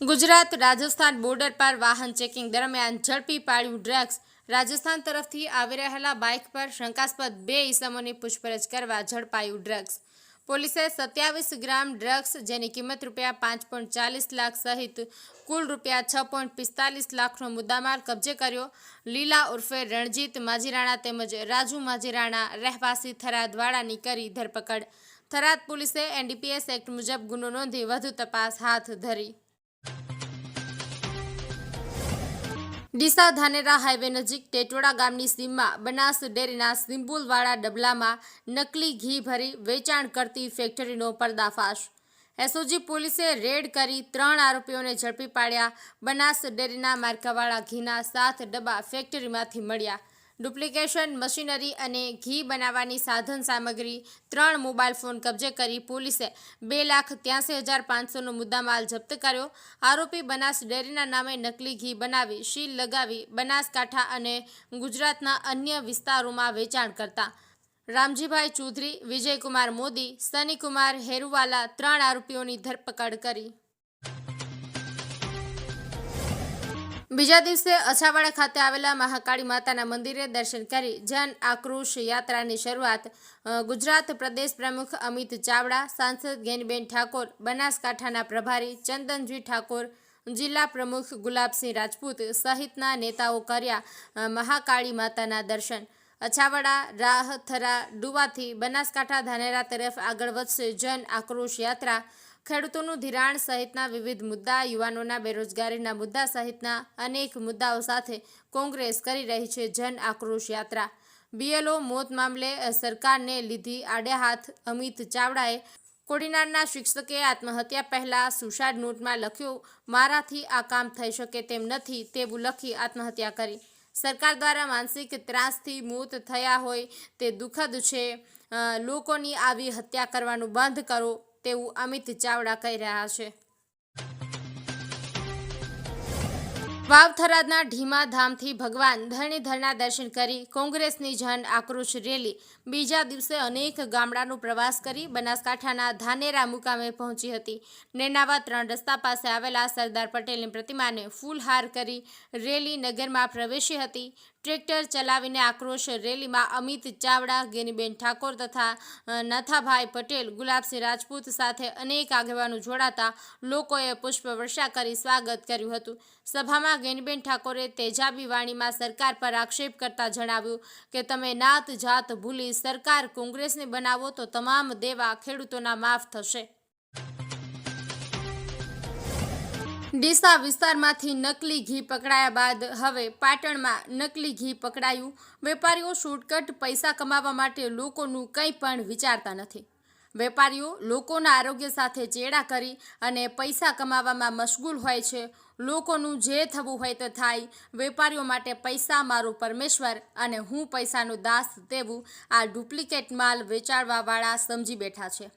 Gujarat, Rajasthan border પર વાહન checking દરમિયાન ઝડપી પાડ્યું ડ્રગ્સ. રાજસ્થાન તરફથી આવી રહેલા બાઇક પર શંકાસ્પદ બે ઇસમોની પૂછપરછ કરવા ઝડપાયું ડ્રગ્સ. પોલીસે સત્યાવીસ ગ્રામ ડ્રગ્સ, જેની કિંમત રૂપિયા પાંચ પોઈન્ટ ચાલીસ લાખ સહિત કુલ રૂપિયા છ પોઈન્ટ પિસ્તાલીસ લાખનો મુદ્દામાલ કબજે કર્યો. લીલા ઉર્ફે રણજીત માજીરાણા તેમજ રાજુ માજીરાણા રહેવાસી થરાદવાડાની કરી ધરપકડ. થરાદ પોલીસે એનડીપીએસ એક્ટ મુજબ ગુનો નોંધી વધુ તપાસ હાથ ધરી. ડીસા ધાનેરા હાઈવે નજીક ટેટોડા ગામની સીમમાં બનાસ ડેરીના સિમ્બુલવાળા ડબલામાં નકલી ઘી ભરી વેચાણ કરતી ફેક્ટરીનો પર્દાફાશ. એસઓજી પોલીસે રેડ કરી ત્રણ આરોપીઓને ઝડપી પાડ્યા. બનાસ ડેરીના માર્કાવાળા ઘીના સાત ડબ્બા ફેક્ટરીમાંથી મળ્યા. ડુપ્લિકેશન મશીનરી અને ઘી બનાવવાની સાધન સામગ્રી ત્રણ મોબાઈલ ફોન કબજે કરી પોલીસે બે લાખ ત્યાસી હજાર પાંચસોનો મુદ્દામાલ જપ્ત કર્યો. આરોપી બનાસ ડેરીના નામે નકલી ઘી બનાવી, શીલ લગાવી, બનાસકાંઠા અને ગુજરાતના અન્ય વિસ્તારોમાં વેચાણ કરતા. રામજીભાઈ ચૌધરી, વિજયકુમાર મોદી, સનીકુમાર હેરુવાલા ત્રણ આરોપીઓની ધરપકડ કરી. બીજા દિવસે અછાવાડા ખાતે આવેલા મહાકાળી માતાના મંદિરે દર્શન કરી જન આક્રોશ યાત્રાની શરૂઆત ગુજરાત પ્રદેશ પ્રમુખ અમિત ચાવડા, સાંસદ ગેનબેન ઠાકોર, બનાસકાંઠાના પ્રભારી ચંદનજી ઠાકોર, જિલ્લા પ્રમુખ ગુલાબસિંહ રાજપૂત સહિતના નેતાઓ કર્યા મહાકાળી માતાના દર્શન. અછાવાડા રાહ થરા ડુવાથી બનાસકાંઠા ધાનેરા તરફ આગળ વધશે જન આક્રોશ યાત્રા. ખેડૂતોનું ધિરાણ સહિતના વિવિધ મુદ્દા, યુવાનોના બેરોજગારીના મુદ્દા સહિતના અનેક મુદ્દાઓ સાથે કોંગ્રેસ કરી રહી છે જન આક્રોશ યાત્રા. બીએલઓ મોત મામલે સરકારને લીધી આડે હાથ અમિત ચાવડાએ કોડીનારના શિક્ષકે આત્મહત્યા પહેલા સુસાઇડ નોટમાં લખ્યું, મારાથી આ કામ થઈ શકે તેમ નથી તેવું લખી આત્મહત્યા કરી. સરકાર દ્વારા માનસિક ત્રાસથી મોત થયા હોય તે દુઃખદ છે. લોકોની આવી હત્યા કરવાનું બંધ કરો. તેવું અમિત ચાવડા કહી રહ્યા છે. વાવથરાદના ઢીમા ધામથી ભગવાન ધરણીધરના દર્શન કરી કોંગ્રેસની જન આક્રોશ રેલી. બીજા દિવસે અનેક ગામડાનો પ્રવાસ કરી બનાસકાંઠાના ધાનેરા મુકામે પહોંચી હતી. નેનાવા ત્રણ રસ્તા પાસે આવેલા સરદાર પટેલની પ્રતિમાને ફૂલહાર કરી રેલી નગરમાં પ્રવેશી હતી. ટ્રેક્ટર ચલાવીને આક્રોશ રેલીમાં અમિત ચાવડા ગેનીબેન ઠાકોર તથા નાથાભાઈ પટેલ, ગુલાબસિંહ રાજપૂત સાથે અનેક આગેવાનો જોડાતા લોકોએ પુષ્પવર્ષા કરી સ્વાગત કર્યું હતું. સભામાં ગેનીબેન ઠાકોરે તેજાબી વાણીમાં સરકાર પર આક્ષેપ કરતા જણાવ્યું કે તમે નાત જાત ભૂલી સરકાર કોંગ્રેસને બનાવો તો તમામ દેવા ખેડૂતોના માફ થશે. ડીસા વિસ્તારમાંથી નકલી ઘી પકડાયા બાદ હવે પાટણમાં નકલી ઘી પકડાયું. વેપારીઓ શોર્ટકટ પૈસા કમાવા માટે લોકોનું કંઈ પણ વિચારતા નથી. વેપારીઓ લોકોના આરોગ્ય સાથે ચેડા કરી અને પૈસા કમાવામાં મશગુલ હોય છે. લોકોનું જે થવું હોય તે થાય. વેપારીઓ માટે પૈસા મારું પરમેશ્વર અને હું પૈસાનું દાસ તેવું આ ડુપ્લિકેટ માલ વેચાડવાવાળા સમજી બેઠા છે.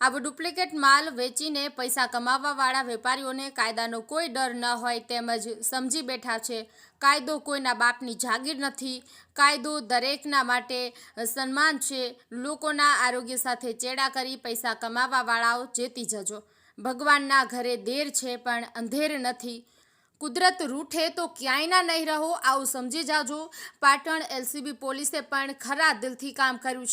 આવો ડુપ્લિકેટ માલ વેચીને પૈસા કમાવવાવાળા વેપારીઓને કાયદાનો કોઈ ડર ન હોય તેમજ સમજી બેઠા છે. કાયદો કોઈના બાપની જાગીર નથી. કાયદો દરેકના માટે સન્માન છે. લોકોના આરોગ્ય સાથે ચેડા કરી પૈસા કમાવવાવાળાઓ જેતી જજો. ભગવાનના ઘરે દેર છે પણ અંધેર નથી. કુદરત રૂઠે તો ક્યાંયના નહીં રહો આવું સમજી જાજો. પાટણ એલસીબી પોલીસે પણ ખરા દિલથી કામ કર્યું છે.